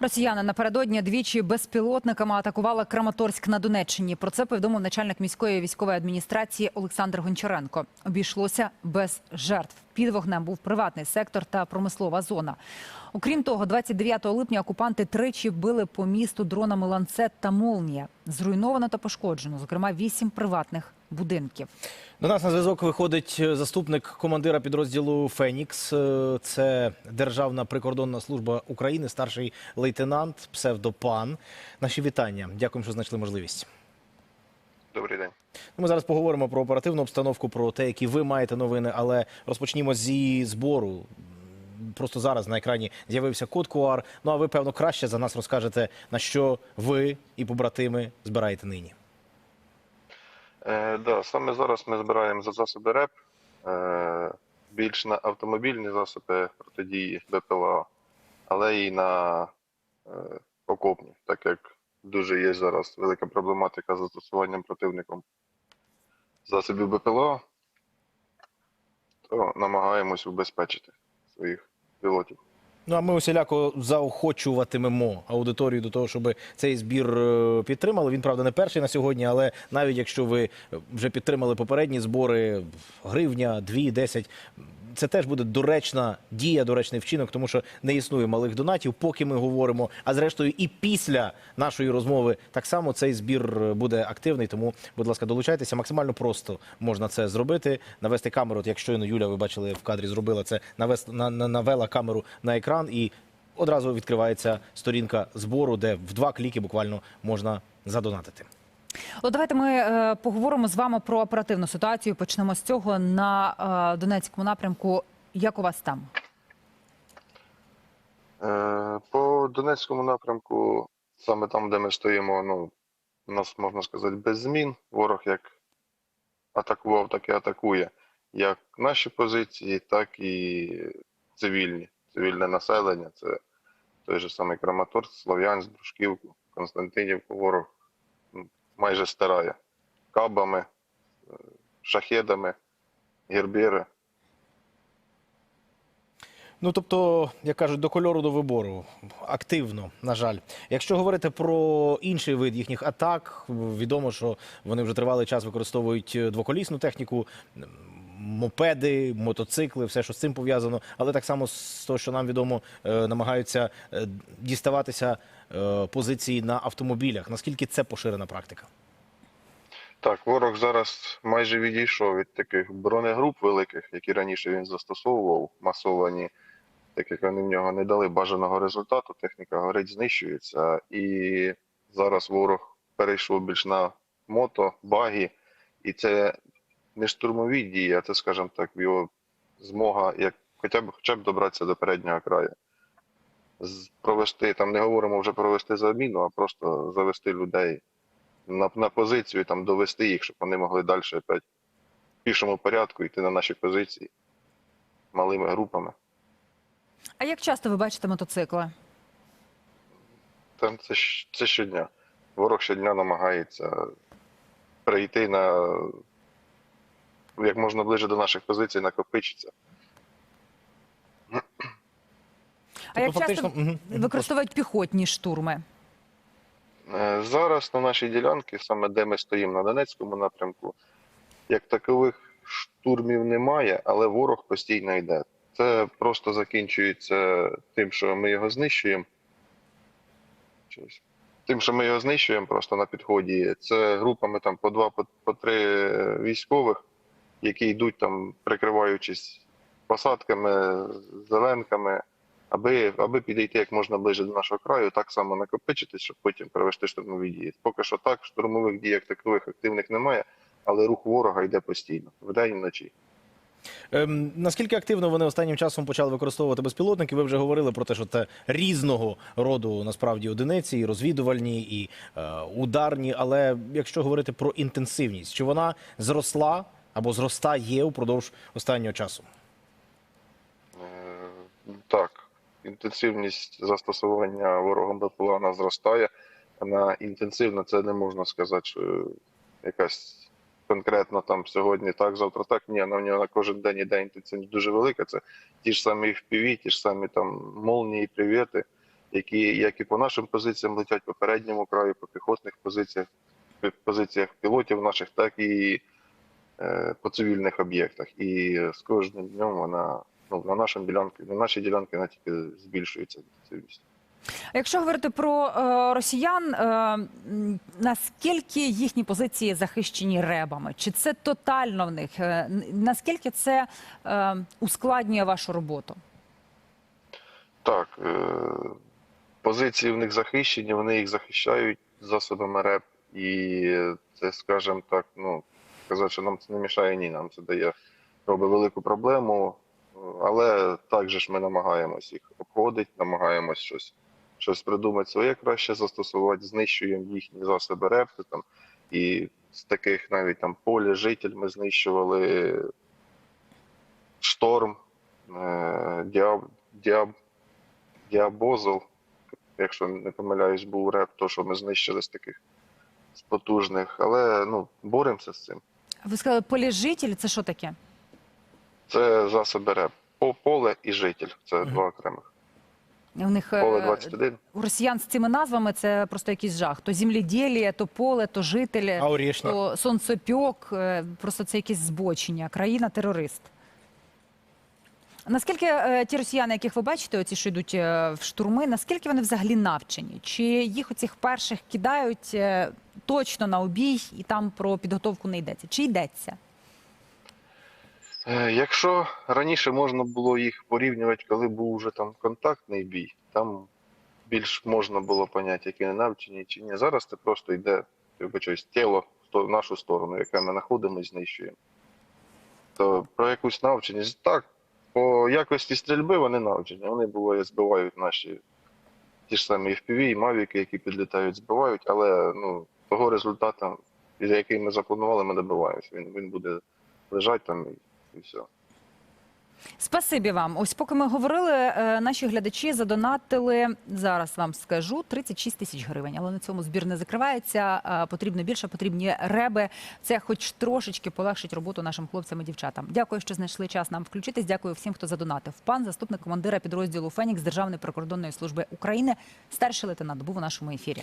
Росіяни напередодні двічі безпілотниками атакували Краматорськ на Донеччині. Про це повідомив начальник міської військової адміністрації Олександр Гончаренко. Обійшлося без жертв. Під вогнем був приватний сектор та промислова зона. Окрім того, 29 липня окупанти тричі били по місту дронами ланцет та молнія. Зруйновано та пошкоджено, зокрема, вісім приватних будинків. До нас на зв'язок виходить заступник командира підрозділу Фенікс. Е, Це Державна прикордонна служба України, старший лейтенант, псевдопан. Наші вітання. Дякуємо, що знайшли можливість. Добрий день. Ну, Ми зараз поговоримо про оперативну обстановку, про те, які ви маєте новини, але розпочнімо зі збору. Просто зараз на екрані з'явився код QR. Ну а ви, певно, краще за нас розкажете, на що ви і побратими збираєте нині. Е, да, саме зараз ми збираємо за засоби РЕП, е, більш на автомобільні засоби протидії БПЛА, але і на е, окопні, так як дуже є зараз велика проблематика з застосуванням противником засобів БПЛА, то намагаємось убезпечити своїх пілотів. Ну а ми усіляко заохочуватимемо аудиторію до того, щоб цей збір е, підтримали. Він правда не перший на сьогодні, але навіть якщо ви вже підтримали попередні збори, гривня, дві, десять. Це теж буде доречна дія, доречний вчинок, тому що не існує малих донатів, поки ми говоримо. А зрештою, і після нашої розмови так само цей збір буде активний. Тому, будь ласка, долучайтеся. Максимально просто можна це зробити. Навести камеру. От як щойно Юля, ви бачили в кадрі, зробила це. Навести на, на навела камеру на екран і одразу відкривається сторінка збору, де в два кліки буквально можна задонатити. От давайте ми е, поговоримо з вами про оперативну ситуацію. Почнемо з цього на е, Донецькому напрямку. Як у вас там? Е, По Донецькому напрямку, саме там, де ми стоїмо, ну, у нас можна сказати, без змін. Ворог як атакував, так і атакує. Як наші позиції, так і цивільні. Цивільне населення. Це той же самий Краматорськ, Слов'янськ, Дружківку, Константинівку. Ворог майже стирає кабами, шахедами, гербіри. Ну тобто, як кажуть, до кольору до вибору активно, на жаль. Якщо говорити про інший вид їхніх атак, відомо, що вони вже тривалий час використовують двоколісну техніку, мопеди, мотоцикли, все, що з цим пов'язано. Але так само з того, що нам відомо, е, намагаються е, діставатися е, позиції на автомобілях. Наскільки це поширена практика? Так, ворог зараз майже відійшов від таких бронегруп великих, які раніше він застосовував, масовані, так як вони в нього не дали бажаного результату, техніка горить, знищується. І зараз ворог перейшов більш на мото, баги, і це не штурмові дії, а це, скажімо так, його змога як хоча б хоча б добратися до переднього краю. Провести там не говоримо вже провести заміну, а просто завести людей на, на позицію, там довести їх, щоб вони могли далі опять в пішому порядку йти на наші позиції малими групами. А як часто ви бачите мотоцикли? Там це, це щодня. Ворог щодня намагається прийти на як можна ближче до наших позицій, накопичиться. А як Тобто, часто використовують піхотні штурми? Е, Зараз на нашій ділянці, саме де ми стоїмо на Донецькому напрямку, як такових штурмів немає, але ворог постійно йде. Це просто закінчується тим, що ми його знищуємо. Тим, що ми його знищуємо просто на підході. Це групами там по два, по, по три військових, які йдуть там, прикриваючись посадками, зеленками, аби, аби підійти як можна ближче до нашого краю, так само накопичитись, щоб потім провести штурмові дії. Поки що так, штурмових дій як такових активних немає, але рух ворога йде постійно, вдень і вночі. Ем, наскільки активно вони останнім часом почали використовувати безпілотники? Ви вже говорили про те, що це різного роду насправді одиниці, і розвідувальні, і е, ударні. Але якщо говорити про інтенсивність, чи вона зросла або зростає упродовж останнього часу? Е, Так, інтенсивність застосування ворогом БПЛА вона зростає. Вона інтенсивна, це не можна сказати, що якась конкретно там сьогодні так, завтра так. Ні, вона в нього на кожен день іде інтенсивність дуже велика. Це ті ж самі FPV, ті ж самі там молнії, привіти. які як і по нашим позиціям летять по передньому краю, по піхотних позиціях, позиціях пілотів наших, так і по цивільних об'єктах. І е, з кожним днем вона ну, на нашій ділянці, на нашій ділянці вона тільки збільшується. А Якщо говорити про е, росіян, е, наскільки їхні позиції захищені ребами? Чи це тотально в них? Е, наскільки це е, ускладнює вашу роботу? Так, е, позиції в них захищені, вони їх захищають засобами РЕП, і це, скажімо так, ну, сказати, що нам це не мішає, ні, нам це дає робить велику проблему, але також ж ми намагаємось їх обходити, намагаємось щось, щось придумати своє краще застосувати, знищуємо їхні засоби РЕП, там, і з таких навіть там поле житель ми знищували шторм, е, діаб, діаб, Діабозол, якщо не помиляюсь, був реп, то що ми знищили з таких потужних, але ну, боремося з цим. Ви сказали, поліжитель це що таке? Це засоби реп. По поле і житель це два окремих. У них е, Поле 21. у росіян з цими назвами це просто якийсь жах. То земліділія, то поле, то жителі, А то сонцепьок. е, Просто це якесь збочення. Країна терорист. Наскільки е, ті росіяни, яких ви бачите, оці, що йдуть е, в штурми, наскільки вони взагалі навчені? Чи їх оцих перших кидають е, точно на обій і там про підготовку не йдеться? Чи йдеться? Якщо раніше можна було їх порівнювати, коли був вже там контактний бій, там більш можна було поняти, які не навчені чи ні. Зараз це просто йде, вибачаюсь, тіло в нашу сторону, яке ми знаходимо і знищуємо. То про якусь навченість, так, по якості стрільби вони навчені. Вони буває збивають наші ті ж самі FPV і мавіки, які підлітають, збивають, але ну, того результату, за який ми запланували, ми добиваємося. Він, він буде лежати там і, і все. Спасибі вам. Ось поки ми говорили, е, наші глядачі задонатили зараз. Вам скажу 36 тисяч гривень. Але на цьому збір не закривається. Потрібно більше, потрібні реби. Це хоч трошечки полегшить роботу нашим хлопцям і дівчатам. Дякую, що знайшли час нам включитись. Дякую всім, хто задонатив. Пан заступник командира підрозділу Фенікс Державної прикордонної служби України, старший лейтенант був у нашому ефірі.